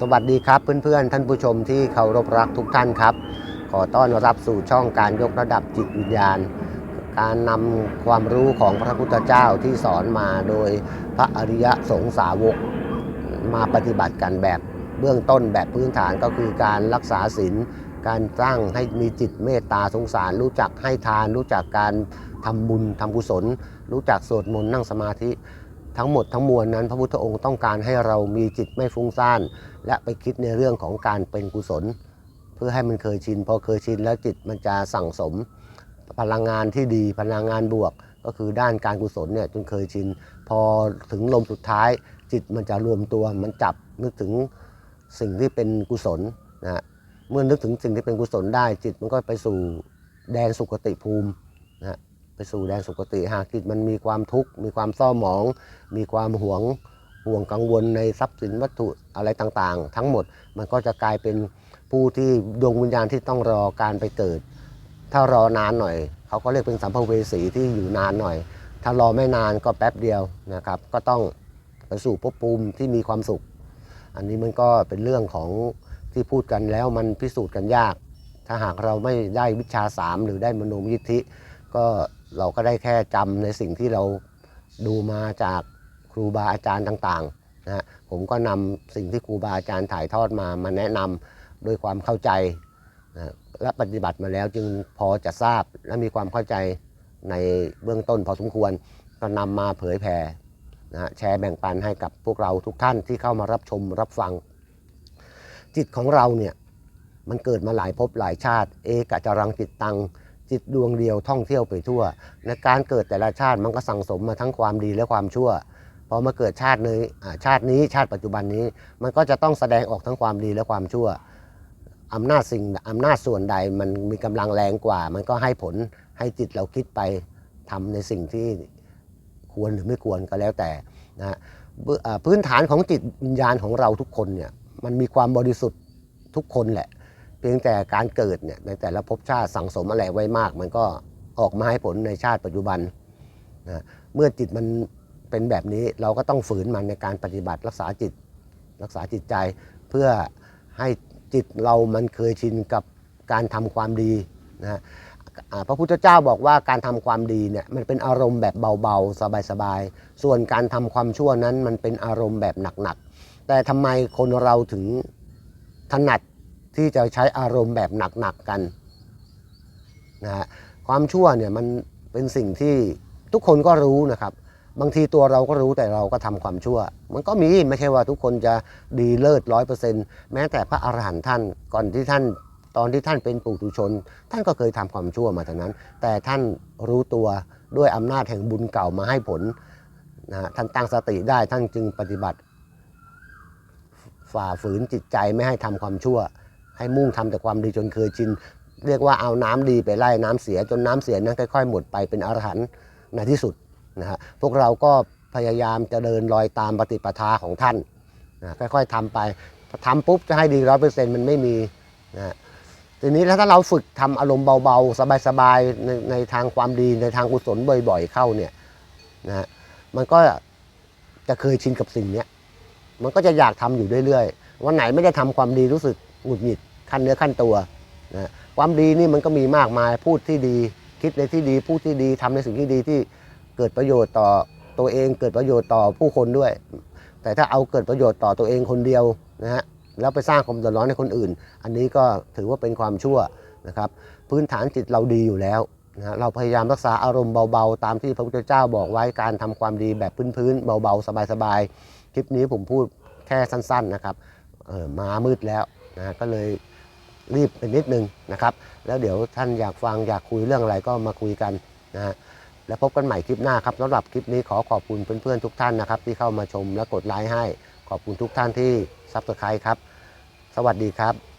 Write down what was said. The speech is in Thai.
สวัสดีครับเพื่อนๆ ท่านผู้ชมที่เคารพรักทุกท่านครับ ขอต้อนรับสู่ช่องการยกระดับจิตวิญญาณ การนำความรู้ของพระพุทธเจ้าที่สอนมาโดยพระอริยสงสาวก มาปฏิบัติกันแบบเบื้องต้นแบบพื้นฐานก็คือการรักษาศีลการสร้างให้มีจิตเมตตาสงสาร รู้จักให้ทาน รู้จักการทำบุญทำกุศล รู้จักสวดมนต์นั่งสมาธิ ทั้งหมดทั้งมวลนั้น พระพุทธองค์ต้องการให้เรามีจิตไม่ฟุ้งซ่าน และไปคิดในเรื่องของการเป็นกุศล เพื่อให้มันเคยชิน พอเคยชินแล้วจิตมันจะสั่งสม พลังงานที่ดีพลังงานบวก ก็คือด้านการกุศลเนี่ยจนเคยชิน พอถึงลมสุดท้าย จิตมันจะรวมตัวมันจับนึกถึงสิ่งที่เป็นกุศลนะเมื่อนึกถึงสิ่งที่เป็นกุศลได้ จิตมันก็ไปสู่แดนสุคติภูมินะ ไปสู่แดนสุคติหากจิตมันมีความทุกข์มีความเศร้าหมอง มีความหวงห่วงกังวลในทรัพย์สินวัตถุอะไรต่างๆ ทั้งหมดมันก็จะกลายเป็นผู้ที่ดวงวิญญาณที่ต้องรอการไปเกิด ถ้ารอนานหน่อย เขาก็เรียกเป็นสัมภเวสีที่อยู่นานหน่อย ถ้ารอไม่นานก็แป๊บเดียวนะครับ ก็ต้องไปสู่ภพภูมิที่มีความสุข อันนี้มันก็เป็นเรื่องของที่พูดกันแล้วมันพิสูจน์กันยาก ถ้าหากเราไม่ได้วิชาสามหรือได้มโนมยิทธิก็ เราก็ได้แค่จำในสิ่งที่เราดูมาจากครูบาอาจารย์ต่างๆนะฮะผมก็นำสิ่งที่ครูบาอาจารย์ถ่ายทอดมามาแนะนำด้วยความเข้าใจนะและปฏิบัติมาแล้วจึงพอจะทราบและมีความเข้าใจในเบื้องต้นพอสมควรก็นำมาเผยแผ่นะแชร์แบ่งปันให้กับพวกเราทุกท่านที่เข้ามารับชมรับฟัง จิตของเราเนี่ยมันเกิดมาหลายภพหลายชาติ เอกจรังจิตตัง จิตดวงเดียวท่องเที่ยวไปทั่วในการเกิดแต่ละชาติมันก็สั่งสมมาทั้งความดีและความชั่วพอมาเกิดชาตินี้ชาตินี้ชาติปัจจุบันนี้มันก็จะต้องแสดงออกทั้งความดีและความชั่วอำนาจสิ่งอำนาจส่วนใดมันมีกำลังแรงกว่า มันก็ให้ผลให้จิตเราคิดไปทำในสิ่งที่ควรหรือไม่ควรก็แล้วแต่นะพื้นฐานของจิตวิญญาณของเราทุกคนเนี่ยมันมีความบริสุทธิ์ทุกคนแหละ พียงแต่การเกิดเนี่ยในแต่ละภพชาติสังสมอะไรไว้มาก มันก็ออกมาให้ผลในชาติปัจจุบันนะเมื่อจิตมันเป็นแบบนี้เราก็ต้องฝืนมันในการปฏิบัติรักษาจิตรักษาจิตใจเพื่อให้จิตเรามันเคยชินกับการทำความดีนะฮะพระพุทธเจ้าบอกว่าการทำความดีเนี่ยมันเป็นอารมณ์แบบเบาๆ สบายๆ ส่วนการทำความชั่วนั้นมันเป็นอารมณ์แบบหนักๆ แต่ทำไมคนเราถึงถนัด ที่จะใช้อารมณ์แบบหนักๆกันนะฮะความชั่วเนี่ยมันเป็นสิ่งที่ทุกคนก็รู้นะครับ บางทีตัวเราก็รู้แต่เราก็ทำความชั่ว มันก็มีไม่ใช่ว่าทุกคนจะดีเลิศร้อยเปอร์เซ็นต์แม้แต่พระอรหันต์ท่านก่อนที่ท่านตอนที่ท่านเป็นปุถุชน ท่านก็เคยทำความชั่วมาทั้งนั้น แต่ท่านรู้ตัวด้วยอำนาจแห่งบุญเก่ามาให้ผลนะฮะท่านตั้งสติได้ท่านจึงปฏิบัติ ฝ่าฝืนจิตใจไม่ให้ทำความชั่ว ให้มุ่งทำแต่ความดีจนเคยชินเรียกว่าเอาน้ำดีไปไล่น้ำเสียจนน้ำเสียนั้นค่อย ๆ หมดไปเป็นอรหันต์ในที่สุดนะฮะพวกเราก็พยายามจะเดินรอยตามปฏิปทาของท่านนะค่อยๆทำไปทำปุ๊บจะให้ดีร้อยเปอร์เซ็นต์มันไม่มีนะฮะทีนี้ถ้าเราฝึกทำอารมณ์เบาๆ สบายๆในในทางความดีในทางกุศลบ่อย ๆ เข้าเนี่ยนะฮะมันก็จะเคยชินกับสิ่งนี้มันก็จะอยากทำอยู่เรื่อยๆวันไหนไม่ได้ทำความดีรู้สึก หงุดหงิดขั้นเนื้อขั้นตัวนะความดีนี่มันก็มีมากมายพูดที่ดีคิดในที่ดีพูดที่ดีทำในสิ่งที่ดีที่เกิดประโยชน์ต่อตัวเองเกิดประโยชน์ต่อผู้คนด้วย แต่ถ้าเอาเกิดประโยชน์ต่อตัวเองคนเดียวนะฮะแล้วไปสร้างความเดือดร้อนให้คนอื่น อันนี้ก็ถือว่าเป็นความชั่วนะครับ พื้นฐานจิตเราดีอยู่แล้วนะฮะเราพยายามรักษาอารมณ์เบาๆ ตามที่พระพุทธเจ้าบอกไว้การทำความดีแบบพื้นๆเบาๆ สบายๆ คลิปนี้ผมพูดแค่สั้น ๆนะครับเออมามืดแล้ว นะก็เลยรีบไปนิดนึงนะครับ แล้วเดี๋ยวท่านอยากฟังอยากคุยเรื่องอะไรก็มาคุยกันนะฮะแล้วพบกันใหม่คลิปหน้าครับสำหรับคลิปนี้ขอขอบคุณเพื่อนๆทุกท่านนะครับ ที่เข้ามาชมและกดไลค์ให้ ขอบคุณทุกท่านที่ซับสไครต์ครับ สวัสดีครับ